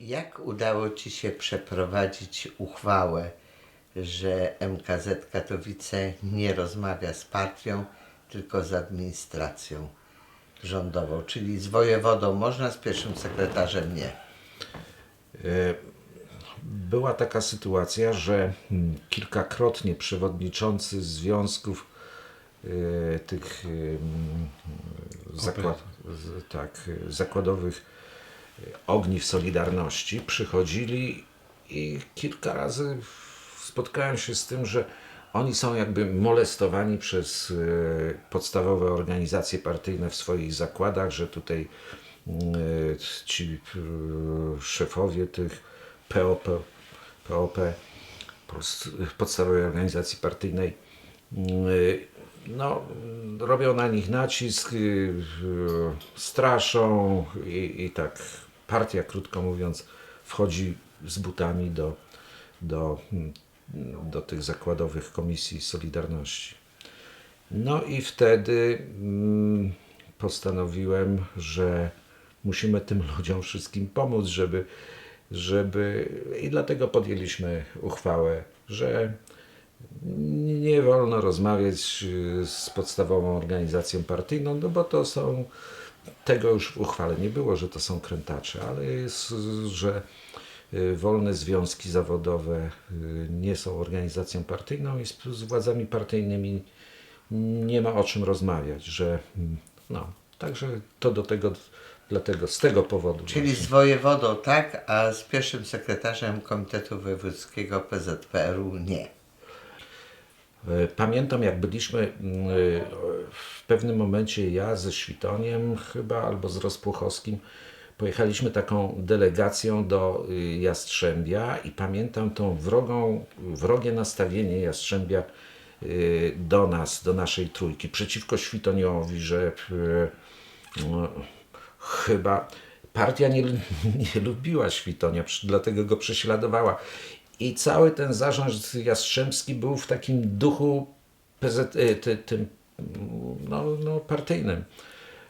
Jak udało Ci się przeprowadzić uchwałę, że MKZ Katowice nie rozmawia z partią, tylko z administracją rządową, czyli z wojewodą można, z pierwszym sekretarzem nie? Była taka sytuacja, że kilkakrotnie przewodniczący związków e, tych e, zakład, tak, e, zakładowych e, ogniw Solidarności przychodzili i kilka razy spotkałem się z tym, że oni są jakby molestowani przez e, podstawowe organizacje partyjne w swoich zakładach, że tutaj e, ci e, szefowie tych POP, POP podstawowej organizacji partyjnej no, robią na nich nacisk, straszą i, i tak partia, krótko mówiąc, wchodzi z butami do, do, mm, do tych zakładowych komisji Solidarności. No i wtedy mm, postanowiłem, że musimy tym ludziom wszystkim pomóc, żeby, żeby i dlatego podjęliśmy uchwałę, że nie wolno rozmawiać z podstawową organizacją partyjną, no bo to są, tego już w uchwale nie było, że to są krętacze, ale jest, że y, wolne związki zawodowe y, nie są organizacją partyjną i z, z władzami partyjnymi nie ma o czym rozmawiać, że mm, no, także to do tego, dlatego z tego powodu. Czyli z wojewodą tak, a z pierwszym sekretarzem Komitetu Wojewódzkiego PZPR-u nie. E, Pamiętam, jak byliśmy mm, e, w pewnym momencie ja ze Świtoniem chyba albo z Rozpuchowskim pojechaliśmy taką delegacją do y, Jastrzębia i pamiętam tą wrogą, wrogie nastawienie Jastrzębia y, do nas, do naszej trójki, przeciwko Świtoniowi, że y, no, chyba partia nie, nie lubiła Świtonia, dlatego go prześladowała. I cały ten zarząd Jastrzębski był w takim duchu PZ, y, ty, tym no, no, partyjnym,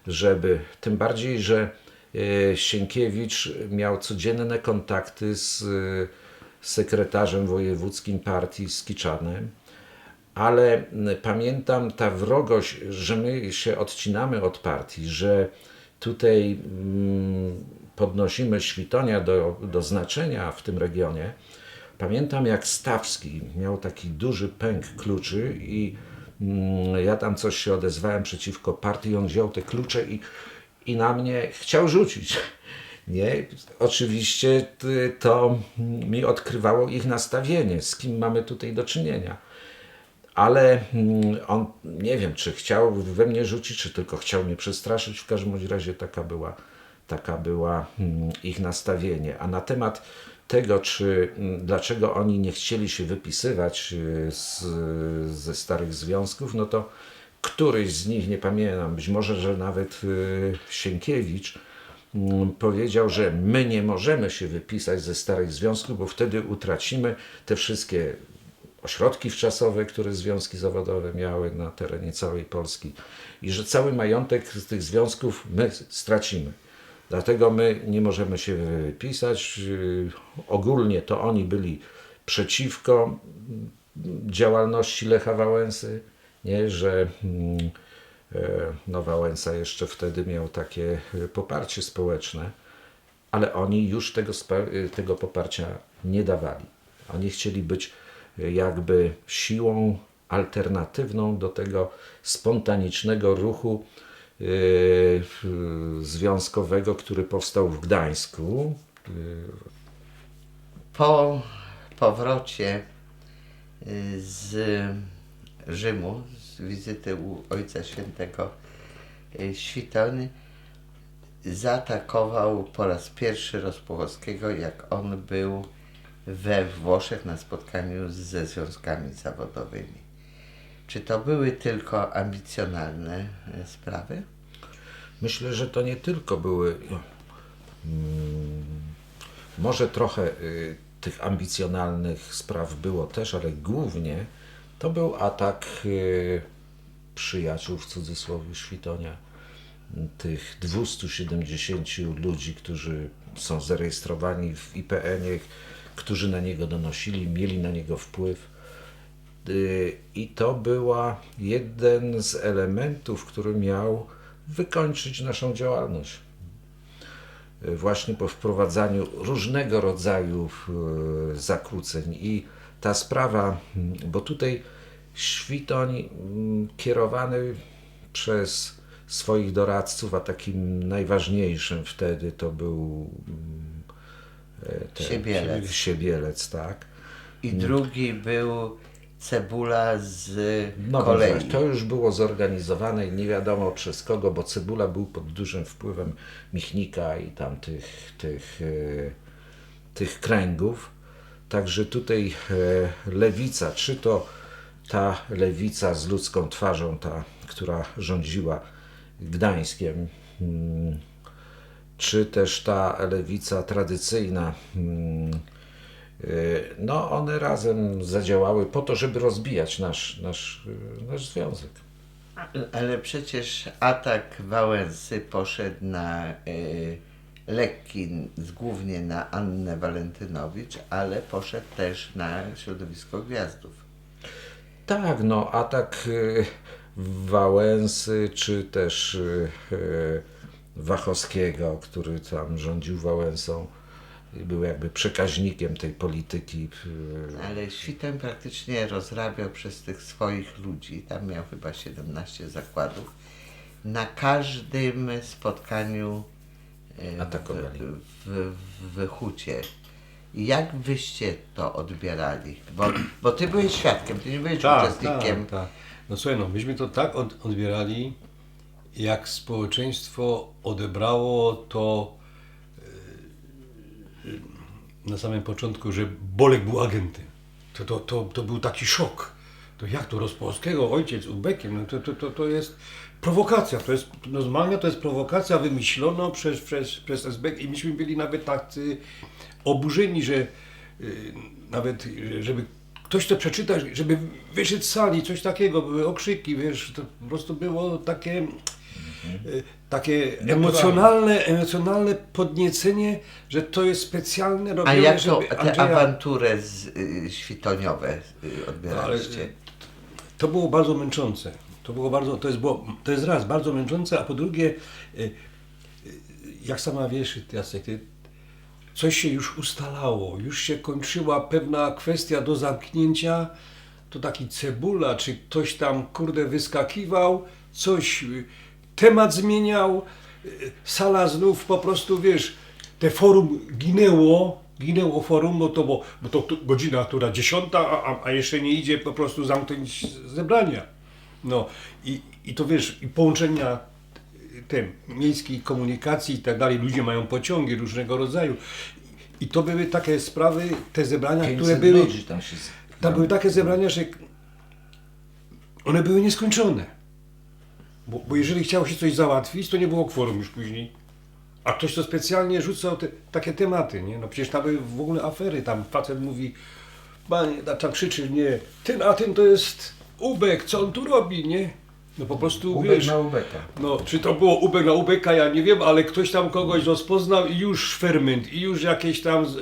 żeby tym bardziej, że y, Sienkiewicz miał codzienne kontakty z y, sekretarzem wojewódzkim partii z Kiczanem, ale pamiętam ta wrogość, że my się odcinamy od partii, że tutaj mm, podnosimy Świtonia do, do znaczenia w tym regionie. Pamiętam jak Stawski miał taki duży pęk kluczy i mm, ja tam coś się odezwałem przeciwko partii, on wziął te klucze i, i na mnie chciał rzucić. Nie? Oczywiście ty- to mi odkrywało ich nastawienie, z kim mamy tutaj do czynienia ale mm, on nie wiem, czy chciał we mnie rzucić, czy tylko chciał mnie przestraszyć. W każdym razie taka była, taka była mm, ich nastawienie. A na temat tego, czy mm, dlaczego oni nie chcieli się wypisywać y, z, ze starych związków, no to któryś z nich, nie pamiętam, być może, że nawet y, Sienkiewicz, mm, powiedział, że my nie możemy się wypisać ze starych związków, bo wtedy utracimy te wszystkie ośrodki wczasowe, które związki zawodowe miały na terenie całej Polski i że cały majątek z tych związków my stracimy. Dlatego my nie możemy się wypisać. Yy, Ogólnie to oni byli przeciwko mm, działalności Lecha Wałęsy, nie, że mm, e, no Wałęsa jeszcze wtedy miał takie e, poparcie społeczne, ale oni już tego, e, tego poparcia nie dawali. Oni chcieli być jakby siłą alternatywną do tego spontanicznego ruchu związkowego, który powstał w Gdańsku. E, Po powrocie y, z Rzymu, z wizyty u Ojca Świętego y, Świtony, zaatakował po raz pierwszy Rozpuchowskiego, jak on był we Włoszech na spotkaniu ze związkami zawodowymi. Czy to były tylko ambicjonalne y, sprawy? Myślę, że to nie tylko były. mm, Może trochę y, tych ambicjonalnych spraw było też, ale głównie to był atak y, przyjaciół w cudzysłowie Świtonia tych 270 ludzi, którzy są zarejestrowani w IPN-ie, którzy na niego donosili, mieli na niego wpływ. Y, I to była jeden z elementów, który miał wykończyć naszą działalność. Y, Właśnie po wprowadzaniu różnego rodzaju y, zakłóceń. I ta sprawa, mm, bo tutaj Świtoń mm, kierowany przez swoich doradców, a takim najważniejszym wtedy to był mm, e, ten- Siebielec. Siebielec, tak. I drugi był cebula z No kolei. to już było zorganizowane i nie wiadomo przez kogo, bo Cebula był pod dużym wpływem Michnika i tam tych, tych, e, tych kręgów. Także tutaj e, lewica, czy to ta lewica z ludzką twarzą, ta, która rządziła Gdańskiem, mm, czy też ta lewica tradycyjna, mm, no one razem zadziałały po to, żeby rozbijać nasz, nasz, y, nasz związek. Ale przecież atak Wałęsy poszedł na y, lekki, głównie na Annę Walentynowicz, ale poszedł też na środowisko gwiazdów. Tak, no atak y, Wałęsy, czy też y, y, Wachowskiego, który tam rządził Wałęsą, był jakby przekaźnikiem tej polityki. y, Ale Świtem praktycznie rozrabiał przez tych swoich ludzi, tam miał chyba 17 zakładów. Na każdym spotkaniu e, Atakowali. w, w, w Hucie. Jak wyście to odbierali? Bo, bo ty byłeś świadkiem, ty nie byłeś uczestnikiem. Tak, tak. No słuchaj, no, myśmy to tak od, odbierali, jak społeczeństwo odebrało to yy, na samym początku, że Bolek był agentem. To, to, to, to był taki szok. To jak to Rospolskiego, ojciec ubekiem, no to, to, to, to jest prowokacja, to jest, normalnie to jest prowokacja wymyślona przez, przez, przez SB i myśmy byli nawet tacy oburzeni, że yy, nawet, żeby ktoś to przeczytał, żeby wyszedł z sali, coś takiego, były okrzyki, wiesz, to po prostu było takie, takie emocjonalne, emocjonalne podniecenie, że to jest specjalne A robione, jak to, te Andrzeja... awanturę z, y, świtoniowe y, odbieraliście? Ale, To było bardzo męczące. To było bardzo, to jest, było, to jest raz bardzo męczące, a po drugie, y, y, jak sama wiesz, Jacek, ty, coś się już ustalało, już się kończyła pewna kwestia do zamknięcia, to taki cebula, czy ktoś tam, kurde, wyskakiwał, coś, y, temat zmieniał, sala znów po prostu, wiesz, te forum ginęło, ginęło forum, bo to, bo, bo to godzina, która dziesiąta, a, a- jeszcze nie idzie po prostu zamknąć zebrania. No i, i to wiesz, i połączenia tym, miejskiej komunikacji i tak dalej, ludzie mają pociągi różnego rodzaju. I to były takie sprawy, te zebrania, które 500 były, tam się tam były takie zebrania, że one były nieskończone. Bo, bo jeżeli chciało się coś załatwić, to nie było kworum już później. A ktoś to specjalnie rzucał te, takie tematy, nie? No przecież tam były w ogóle afery, tam facet mówi, panie, tam krzyczy, nie, ten, a ten to jest ubek, co on tu robi, nie? No po prostu, Ubek wiesz, na ubeka. no, czy to było ubek na ubeka, ja nie wiem, ale ktoś tam kogoś rozpoznał i już ferment, i już jakieś tam z- e,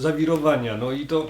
zawirowania, no i to